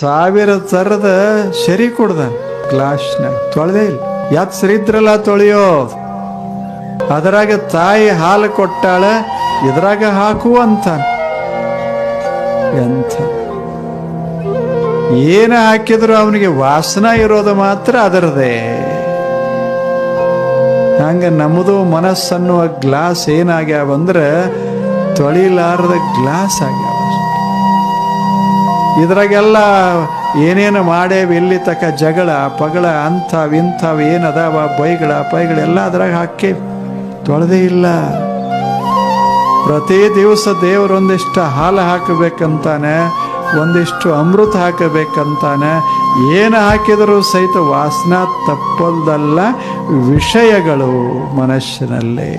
ಸಾವಿರ ತರದ ಶರಿ ಕುಡ್ದ ಗ್ಲಾಸ್ನ. ತೊಳೆದೇ ಇಲ್ಲ. ಯಾತ್ ಸರಿದ್ರಲ್ಲ ತೊಳೆಯೋ? ಅದರಾಗ ತಾಯಿ ಹಾಲು ಕೊಟ್ಟಾಳ, ಇದ್ರಾಗ ಹಾಕು ಅಂತ. ಎಂಥ? ಏನ ಹಾಕಿದ್ರು ಅವನಿಗೆ ವಾಸನ ಇರೋದು ಮಾತ್ರ ಅದರದೇ. ಹಂಗ ನಮ್ಮದು ಮನಸ್ಸನ್ನುವ ಗ್ಲಾಸ್ ಏನಾಗ್ಯಾವಂದ್ರೆ, ತೊಳಿಲಾರದ ಗ್ಲಾಸ್ ಆಗ್ಯಾವ. ಇದ್ರಾಗೆಲ್ಲ ಏನೇನು ಮಾಡೇವಿ ಇಲ್ಲಿ ತಕ ಜಗಳ, ಪಗಳ ಅಂಥವು ಇಂಥವು, ಏನದಾವ, ಬೈಗಳ ಪೈಗಳೆಲ್ಲ ಅದ್ರಾಗ ಹಾಕಿ ತೊಳೆದೇ ಇಲ್ಲ. ಪ್ರತಿ ದಿವಸ ದೇವರೊಂದಿಷ್ಟು ಹಾಲು ಹಾಕಬೇಕಂತಾನೆ, ಒಂದಿಷ್ಟು ಅಮೃತ ಹಾಕಬೇಕಂತಾನೆ, ಏನು ಹಾಕಿದರೂ ಸಹಿತ ವಾಸನ ತಪ್ಪಲ್ದಲ್ಲ ವಿಷಯಗಳು ಮನಸ್ಸಿನಲ್ಲಿ.